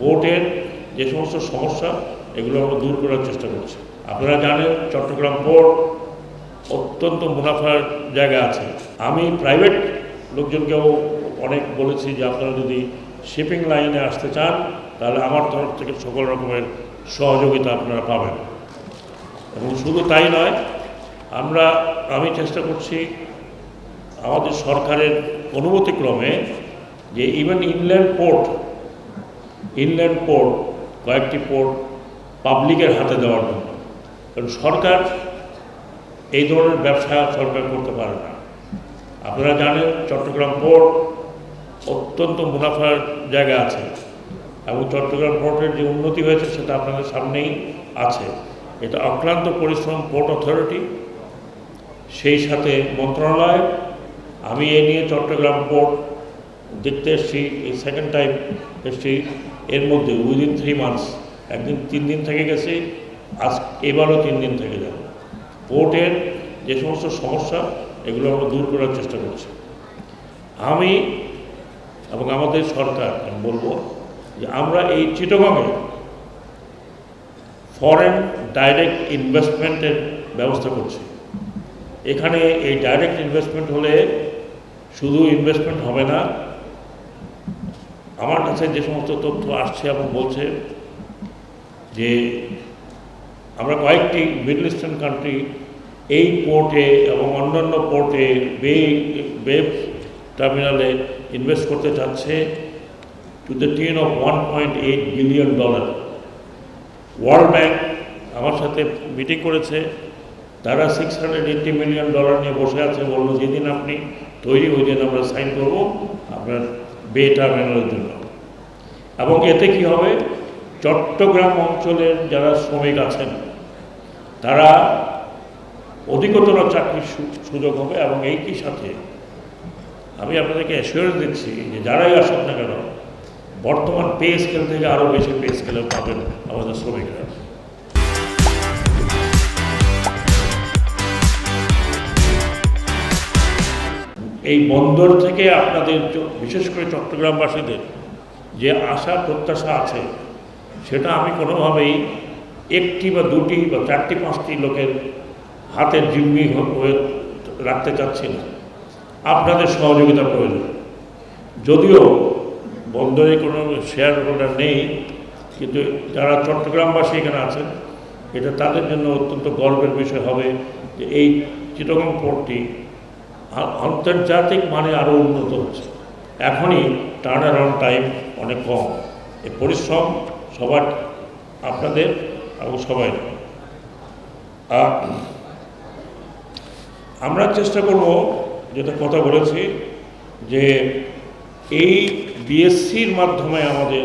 পোর্টের যে সমস্ত সমস্যা, এগুলো আমরা দূর করার চেষ্টা করছি। আপনারা জানেন, চট্টগ্রাম পোর্ট অত্যন্ত মুনাফার জায়গা আছে। আমি প্রাইভেট লোকজনকেও অনেক বলেছি যে আপনারা যদি শিপিং লাইনে আসতে চান, তাহলে আমার তরফ থেকে সকল রকমের সহযোগিতা আপনারা পাবেন। এবং শুধু তাই নয়, আমরা, আমি চেষ্টা করছি আমাদের সরকারের অনুমতিক্রমে যে even inland port inland port কয়েকটি পোর্ট পাবলিকের হাতে দেওয়ার জন্য। কারণ সরকার এই ধরনের ব্যবসা সরকার করতে পারে না। আপনারা জানেন চট্টগ্রাম পোর্ট অত্যন্ত মুনাফার জায়গা আছে এবং চট্টগ্রাম পোর্টের যে উন্নতি হয়েছে সেটা আপনাদের সামনেই আছে। এটা অক্লান্ত পরিশ্রম পোর্ট অথরিটি সেই সাথে মন্ত্রণালয়। আমি এ নিয়ে চট্টগ্রাম পোর্ট দেখতে এসেছি সেকেন্ড টাইম এসেছি। এর মধ্যে উইদিন থ্রি মান্থস একদিন তিন দিন থেকে গেছি, আজ এবারও তিন দিন থেকে যাব। পোর্টের যে সমস্ত সমস্যা, এগুলো আমরা দূর করার চেষ্টা করছি। আমি এবং আমাদের সরকার, আমি বলব যে আমরা এই চিটগঙে ফরেন ডাইরেক্ট ইনভেস্টমেন্টের ব্যবস্থা করছি। এখানে এই ডাইরেক্ট ইনভেস্টমেন্ট হলে শুধু ইনভেস্টমেন্ট হবে না আমার কাছে যে সমস্ত তথ্য আসছে এবং বলছে যে আমরা কয়েকটি মিডল ইস্টার্ন কান্ট্রি এই পোর্টে এবং অন্যান্য পোর্টে বে বে টার্মিনালে ইনভেস্ট করতে চাচ্ছে to the tune of one point eight billion dollar world bank আমার সাথে মিটিং করেছে, তারা six hundred eighty million dollar নিয়ে বসে আছে, বলল, যেদিন আপনি তৈরি ওই দিন আমরা সাইন করব, আপনার বে টার্মিনালের জন্য এবং এতে কি হবে? চট্টগ্রাম অঞ্চলের যারা শ্রমিক আছেন, তারা অধিকতর চাকরির সুযোগ হবে এবং এইটির সাথে আমি আপনাদেরকে অ্যাসিওরেন্স দিচ্ছি যে যারাই আসুক না কেন, বর্তমান পে স্কেল থেকে আরও বেশি পে স্কেলে পাবেন আমাদের শ্রমিকরা। এই বন্দর থেকে আপনাদের বিশেষ করে চট্টগ্রামবাসীদের যে আশা, প্রত্যাশা আছে, সেটা আমি কোনোভাবেই একটি বা দুটি বা চারটি, পাঁচটি লোকের হাতের জিম্মি হয়ে রাখতে চাচ্ছি না। আপনাদের সহযোগিতা প্রয়োজন। যদিও বন্দরে কোনো শেয়ার হোল্ডার নেই, কিন্তু যারা চট্টগ্রামবাসী এখানে আছেন, এটা তাদের জন্য অত্যন্ত গর্বের বিষয় হবে যে এই চিটগং পোর্টটি আন্তর্জাতিক মানে আরও উন্নত হচ্ছে। এখনই টার্ন অ্যারাউন্ড টাইম অনেক কম। এই পরিশ্রম সবার, আপনাদের এবং সবাই। আমরা চেষ্টা করব, যেটা কথা বলেছি, যে এই বিএসসির মাধ্যমে আমাদের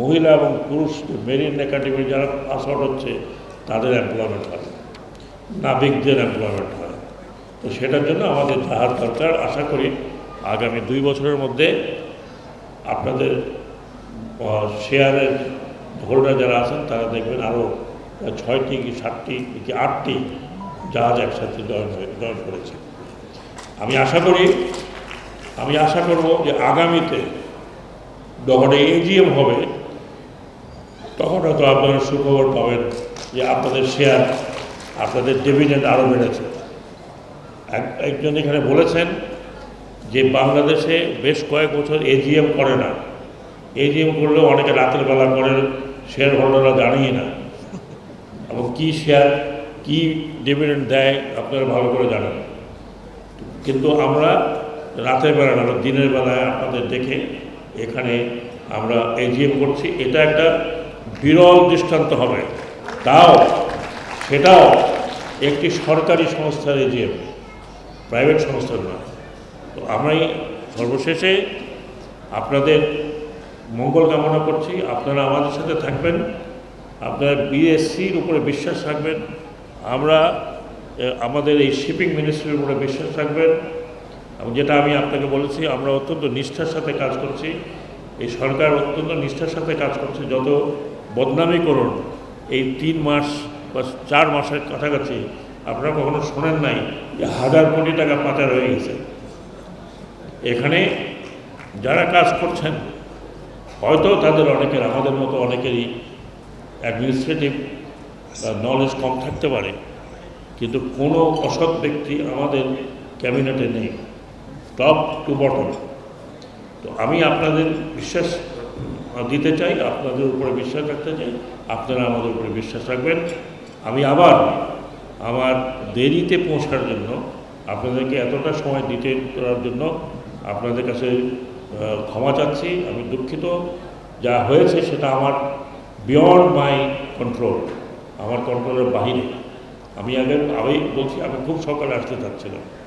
মহিলা এবং পুরুষ মেরিন একাডেমি যারা পাস আউট হচ্ছে, তাদের এমপ্লয়মেন্ট হয় নাবিকদের এমপ্লয়মেন্ট হয় তো সেটার জন্য আমাদের জাহাজ দরকার। আশা করি আগামী দুই বছরের মধ্যে আপনাদের শেয়ারের হোল্ডার যারা আছেন, তারা দেখবেন আরও ছয়টি কি সাতটি কি আটটি জাহাজ একসাথে জয়েন হয়ে, জয়েন করেছে। আমি আশা করি, আমি আশা করব যে আগামীতে যখন এজিএম হবে, তখন হয়তো আপনারা সুখবর পাবেন যে আপনাদের শেয়ার, আপনাদের ডিভিডেন্ড আরও বেড়েছে। একজন এখানে বলেছেন যে বাংলাদেশে বেশ কয়েক বছর এজিএম করে না। এজিএম করলেও অনেকে রাতের বেলা করে, শেয়ার হোল্ডাররা জানিয়ে না। এবং কী শেয়ার, কী ডিভিডেন্ড দেয় আপনারা ভালো করে জানেন। কিন্তু আমরা রাতের বেলা না দিনের বেলায় আপনাদের দেখে এখানে আমরা এজিএম করছি। এটা একটা বিরল দৃষ্টান্ত হবে। তাও সেটাও একটি সরকারি সংস্থার এজিএম। প্রাইভেট সংস্থার নয়। তো আমি সর্বশেষে আপনাদের মঙ্গল কামনা করছি। আপনারা আমাদের সাথে থাকবেন। আপনারা বিএসসির উপরে বিশ্বাস রাখবেন। আমরা আমাদের এই শিপিং মিনিস্ট্রির উপরে বিশ্বাস রাখবেন। যেটা আমি আপনাকে বলেছি, আমরা অত্যন্ত নিষ্ঠার সাথে কাজ করছি। এই সরকার অত্যন্ত নিষ্ঠার সাথে কাজ করছে। যত বদনামি করুন, এই তিন মাস বা চার মাসের কাছাকাছি আপনারা কখনো শোনেন নাই। হাজার কোটি টাকা পাচার হয়ে গেছে। এখানে যারা কাজ করছেন, হয়তো তাদের অনেকের, আমাদের মতো অনেকেরই অ্যাডমিনিস্ট্রেটিভ নলেজ কম থাকতে পারে, কিন্তু কোনো অসৎ ব্যক্তি আমাদের ক্যাবিনেটে নেই। টপ টু বটম তো আমি আপনাদের বিশ্বাস দিতে চাই, আপনাদের উপরে বিশ্বাস রাখতে চাই, আপনারা আমাদের উপরে বিশ্বাস রাখবেন। আমি আবার আমার দেরিতে পৌঁছার জন্য, আপনাদেরকে এতটা সময় দিতে করার জন্য আপনাদের কাছে ক্ষমা চাচ্ছি। আমি দুঃখিত। যা হয়েছে সেটা আমার বিয়ন্ড মাই কন্ট্রোল আমার কন্ট্রোলের বাহিরে। আমি আগে, আমি বলছি, আমি খুব সকালে আসতে চাচ্ছিলাম।